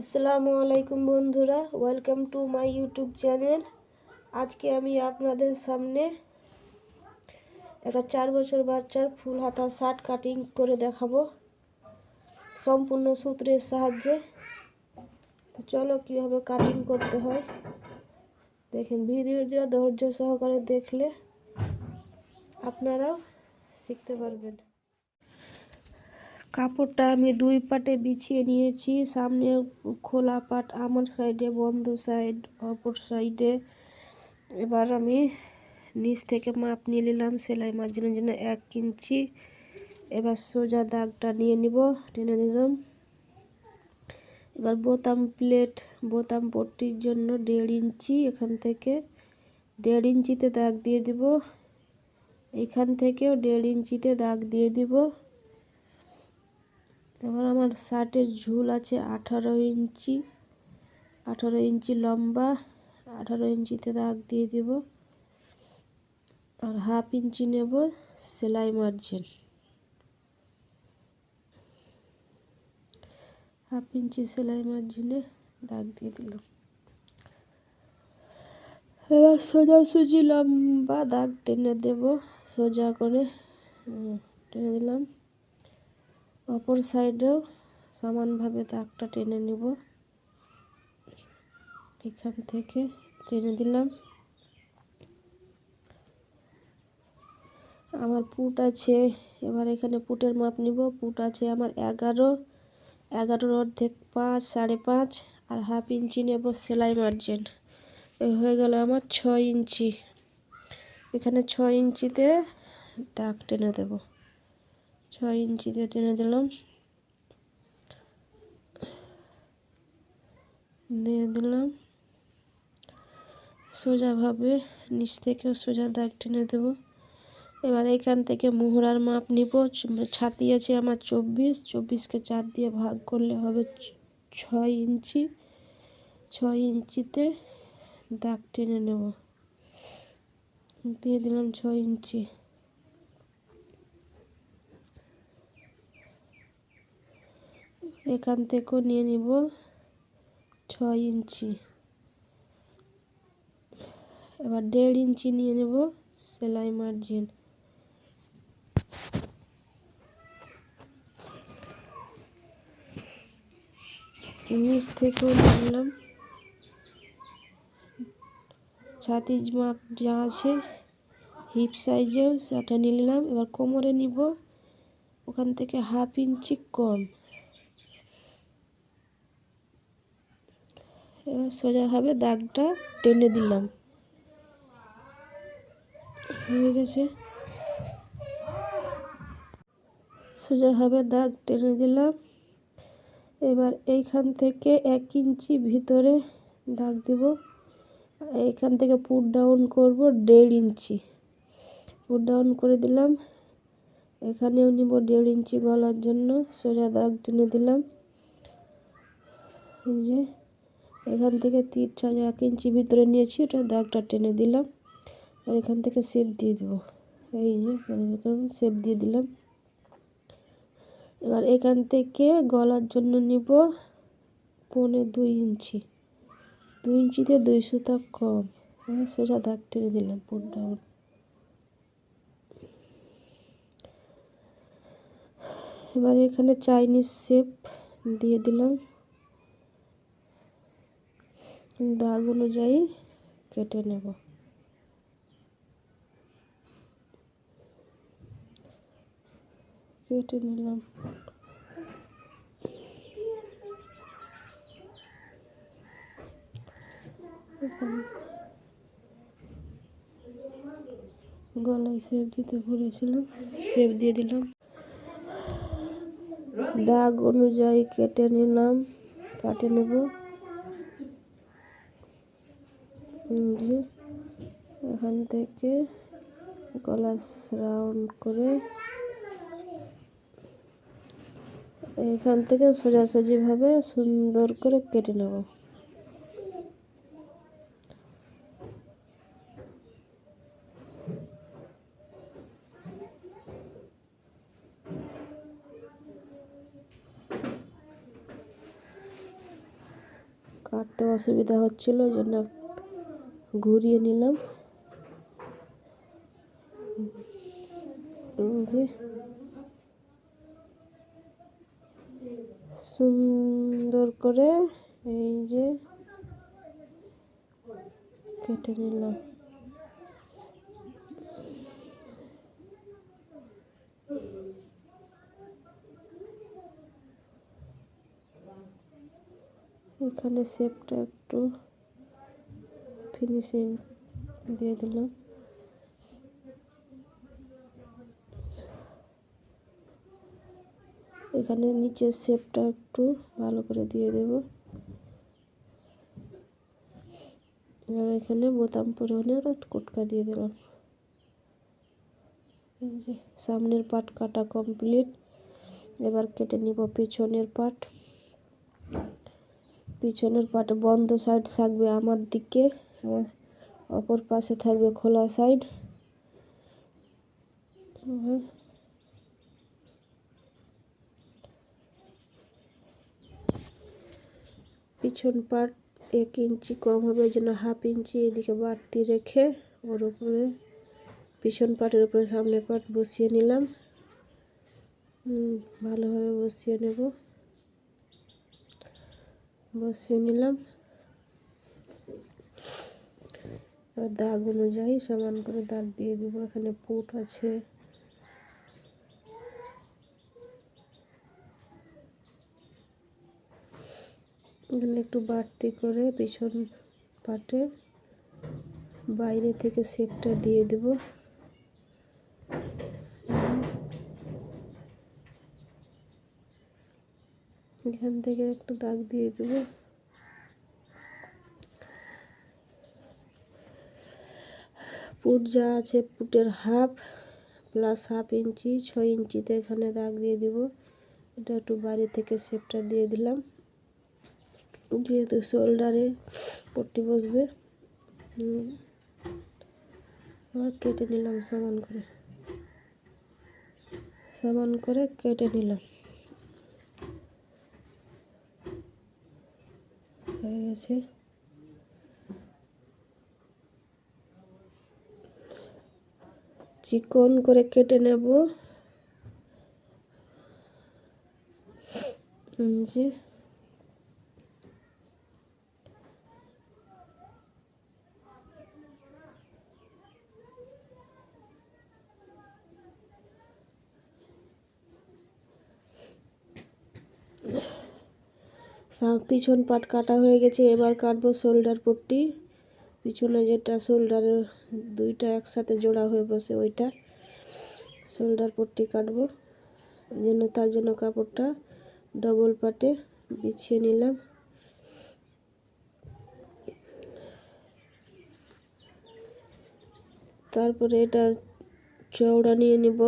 আসসালামু আলাইকুম বন্ধুরা welcome to my YouTube channel আজকে আমি আপনাদের সামনে একটা চার বছর বাচ্চার ফুল হাতা শার্ট কাটিং করে দেখাবো। সম্পূর্ণ সূত্রের সাহায্যে। চলো কীভাবে কাটিং করতে হয়। দেখেন ভিডিওটা ধৈর্য সহকারে দেখলে আপনারাও শিখতে পারবেন। কাপড়টা আমি দুই পাটে বিছিয়ে নিয়েছি। সামনে খোলা পাট আমার সাইডে, বন্ধ সাইড, অপর সাইডে। এবার আমি নিচ থেকে মাপ নিয়ে নিলাম, সেলাই মার্জিনের জন্য এক ইঞ্চি। এবার সোজা দাগটা নিয়ে নিব, টেনে দিলাম এবার বোতাম প্লেট, বোতাম পট্টির জন্য দেড় ইঞ্চি, এখান থেকে দেড় ইঞ্চিতে দাগ দিয়ে দিব। এখান থেকেও দেড় ইঞ্চিতে দাগ দিয়ে দিব। এবার আমার শার্টের ঝুল আছে আঠারো ইঞ্চি আঠারো ইঞ্চি লম্বা, আঠারো ইঞ্চিতে দাগ দিয়ে দিব। আর হাফ ইঞ্চি নেব সেলাই মার্জিন। হাফ ইঞ্চি সেলাই মার্জিনে দাগ দিয়ে দিলাম। এবার সোজাসুজি লম্বা দাগ টেনে দেব। সোজা করে টেনে দিলাম। অপর সাইডেও সমানভাবে দাগটা টেনে নিব। এখান থেকে টেনে দিলাম। আমার পুট আছে, এবার এখানে পুটের মাপ নিব। পুট আছে আমার এগারো, এগারোর অর্ধেক পাঁচ, সাড়ে পাঁচ, আর হাফ ইঞ্চি নেব সেলাই মার্জিন। হয়ে গেল আমার ছয় ইঞ্চি। এখানে ছয় ইঞ্চিতে দাগ টেনে দেবো। ছয় ইঞ্চি দিয়ে টেনে দিলাম। দিয়ে দিলাম। সোজাভাবে নিচ থেকে সোজা দাগ টেনে দেব। এবার এখান থেকে মুহুরার মাপ নিব। ছাতি আছে আমার চব্বিশ। চব্বিশকে চার দিয়ে ভাগ করলে হবে ছয় ইঞ্চি। ছয় ইঞ্চিতে দাগ টেনে নেব। দিয়ে দিলাম ছয় ইঞ্চি। এখান থেকেও নিয়ে নিব ছয় ইঞ্চি। এবার দেড় ইঞ্চি নিয়ে নেব সেলাই মার্জিন। নিচ থেকেও নিলাম। ছাতি মাপ যা আছে হিপ সাইজেও সেটা নিলাম। এবার কোমরে নিব, ওখান থেকে হাফ ইঞ্চি কম। এবার সোজাভাবে দাগটা টেনে দিলাম। হয়ে গেছে। সোজাভাবে দাগ টেনে দিলাম। এবার এইখান থেকে এক ইঞ্চি ভিতরে দাগ দিব। এইখান থেকে পুট ডাউন করব দেড় ইঞ্চি। পুট ডাউন করে দিলাম। এখানেও নিব দেড় ইঞ্চি গলার জন্য। সোজা দাগ টেনে দিলাম। এই যে এখান থেকে তীর ছাড়া এক ইঞ্চি ভিতরে নিয়েছি, ওটা দাগটা টেনে দিলাম। আর এখান থেকে সেপ দিয়ে দেবো। এই যে সেপ দিয়ে দিলাম। এবার এখান থেকে গলার জন্য নিব পনে দুই ইঞ্চি। দুই ইঞ্চিতে দুই সুতা কম। সোজা দাগ টেনে দিলাম পুট ডাউন এবার এখানে চাইনিজ শেপ দিয়ে দিলাম। দাগ অনুযায়ী কেটে নেব। কেটে নিলাম। গলায় সেপ দিতে ভুলেছিলাম সেপ দিয়ে দিলাম। দাগ অনুযায়ী কেটে নিলাম, কাটে নেব যে এখান থেকে গলা রাউন্ড করে এখান থেকে সোজাসুজিভাবে সুন্দর করে কেটে নেব। কাটতে অসুবিধা হচ্ছিল জন্য ঘুরিয়ে নিলাম। যে সুন্দর করে এই যে কেটে নিলাম। এখানে শেপটা একটু ফিনিশিং দিয়ে দিলাম এখানে নিচের শেপটা একটু ভালো করে দিয়ে দেব। আর এখানে বোতাম পরে পরিমাণে কুটকা দিয়ে দিলাম। সামনের পাট কাটা কমপ্লিট এবার কেটে নিব পিছনের পাট। পিছনের পাট বন্ধ সাইড থাকবে আমার দিকে। আমার অপর পাশে থাকবে খোলা সাইড পিছন পাট এক ইঞ্চি কম হবে ওই জন্য হাফ ইঞ্চি, এদিকে বাড়তি রেখে ওর উপরে, পিছন পাটের উপরে সামনে পাট বসিয়ে নিলাম। ভালোভাবে বসিয়ে নেব। বসিয়ে নিলাম। দাগ অনুযায়ী সমান করে দাগ দিয়ে দিব। এখানে পুট আছে। এখানে একটু বাড়তি করে পিছন পাটে বাইরে থেকে শেপটা দিয়ে দেব। এখান থেকে একটু দাগ দিয়ে দেব। পুট যা আছে পুটের হাফ প্লাস হাফ ইঞ্চি, ছয় ইঞ্চিতে এখানে দাগ দিয়ে দিব। এটা একটু বাইরে থেকে শেপটা দিয়ে দিলাম। যেহেতু শোল্ডারে পট্টি বসবে আবার কেটে নিলাম সমান করে। সমান করে কেটে নিলাম। হয়ে গেছে। চিকন করে কেটে নেব। যে। পিছন পাট কাটা হয়ে গেছে এবার কাটবো শোল্ডার পট্টি। পিছনে যেটা শোল্ডারের দুইটা একসাথে জোড়া হয়ে বসে ওইটা শোল্ডার পট্টি কাটবো। জন্য তার জন্য কাপড়টা ডবল পাটে বিছিয়ে নিলাম। তারপরে এটা চওড়া নিয়ে নিব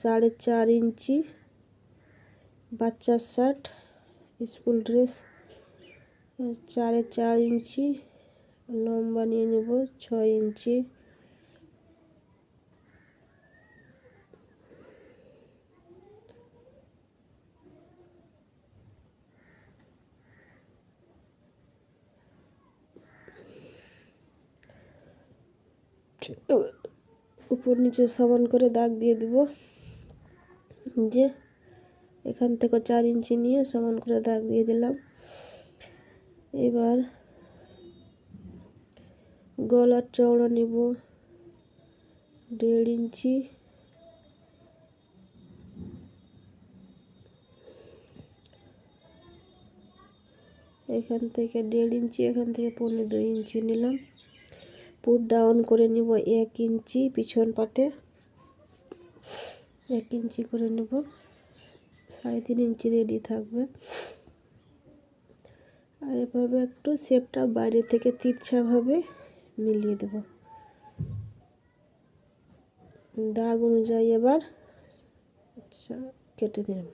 সাড়ে চার ইঞ্চি বাচ্চার শার্ট স্কুল ড্রেস চারে চার ইঞ্চি লম্বা নিয়ে নেব, ছয় ইঞ্চি। উপর নিচে সমান করে দাগ দিয়ে দিব। যে এখান থেকে চার ইঞ্চি নিয়ে সমান করে দাগ দিয়ে দিলাম। এবার গলার চওড়া নিব দেড় ইঞ্চি। এখান থেকে দেড় ইঞ্চি, এখান থেকে পনেরো দুই ইঞ্চি নিলাম। পুট ডাউন করে নিব এক ইঞ্চি পিছন পাটে। এক ইঞ্চি করে নেব। সাড়ে তিন ইঞ্চি রেডি থাকবে। আর এভাবে একটু শেপটা বাইরে থেকে তিরছাভাবে মিলিয়ে দেব। দাগ অনুযায়ী এবার আচ্ছা কেটে নেব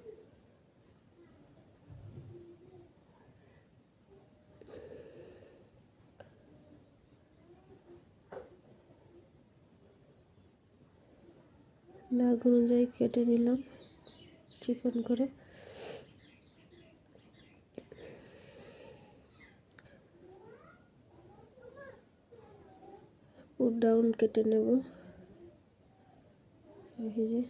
দাগ অনুযায়ী কেটে নিলাম চিকন করে। পুট ডাউন কেটে নেব এই যে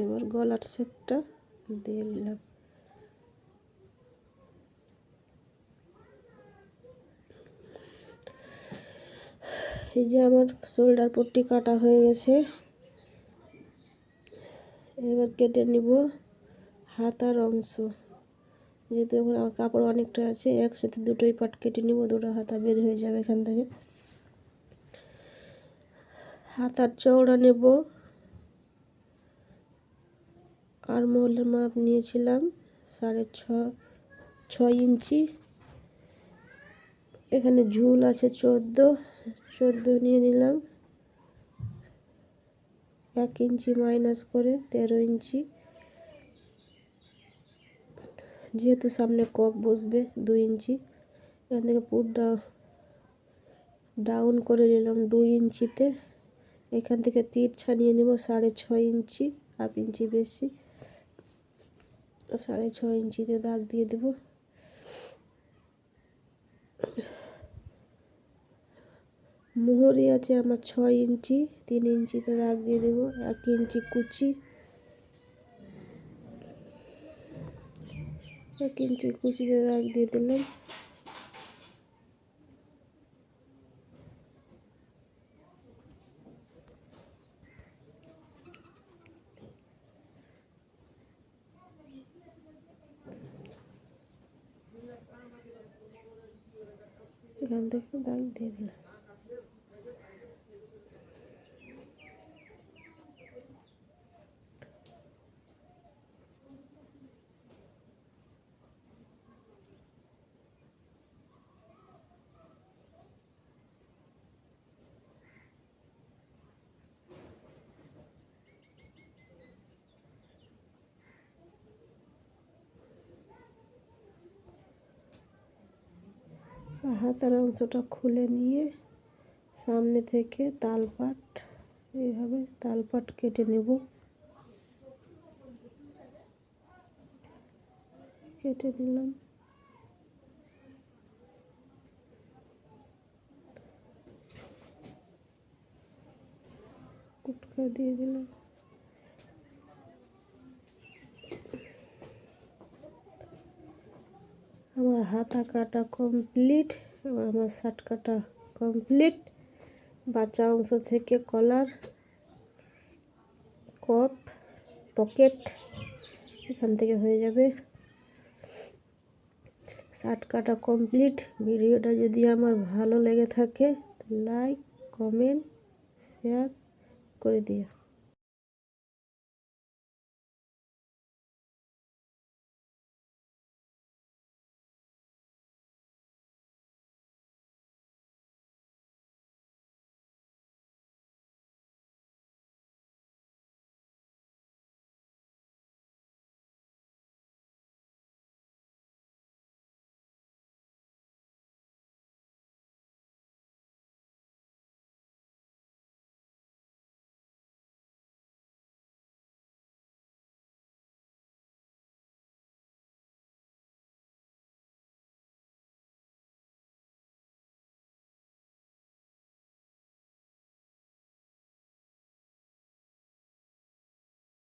এবার গলার শেপটা দিয়ে নিলাম। এই যে আমার শোল্ডার পট্টি কাটা হয়ে গেছে। এবার কেটে নিব। হাতার অংশ। যেহেতু এখন আমার কাপড় অনেকটা আছে, একসাথে দুটোই পাট কেটে নিব, দুটো হাতা বের হয়ে যাবে এখান থেকে। হাতার চওড়া নেব। আর মোলের মাপ নিয়েছিলাম সাড়ে ছ ইঞ্চি। এখানে ঝুল আছে চোদ্দ চোদ্দ নিয়ে নিলাম। এক ইঞ্চি মাইনাস করে তেরো ইঞ্চি। যেহেতু সামনে কপ বসবে দুই ইঞ্চি, এখান থেকে পুট ডাউন করে নিলাম দুই ইঞ্চিতে। এখান থেকে তীর ছানিয়ে নেব সাড়ে ছয় ইঞ্চি, হাফ ইঞ্চি বেশি। সাড়ে ছয় ইঞ্চিতে দাগ দিয়ে দেব। মোহরি আছে আমার ছয় ইঞ্চি, তিন ইঞ্চিতে দাগ দিয়ে দেব, এক ইঞ্চি কুচি। ইঞ্চি কুচিতে দাগ দিয়ে দিলাম। এখান থেকে দাগ দিয়ে দিলাম। হাতার অংশটা খুলে নিয়ে সামনে থেকে তালপাট, এইভাবে তালপাট কেটে নেব। কেটে নিলাম। কুটকা দিয়ে দিলাম। আমার হাতা কাটা কমপ্লিট এবার আমার শার্ট কমপ্লিট বাচ্চা অংশ থেকে কলার কপ পকেট এখান থেকে হয়ে যাবে। শার্ট কাটা কমপ্লিট ভিডিওটা যদি আমার ভালো লেগে থাকে লাইক কমেন্ট শেয়ার করে দিও।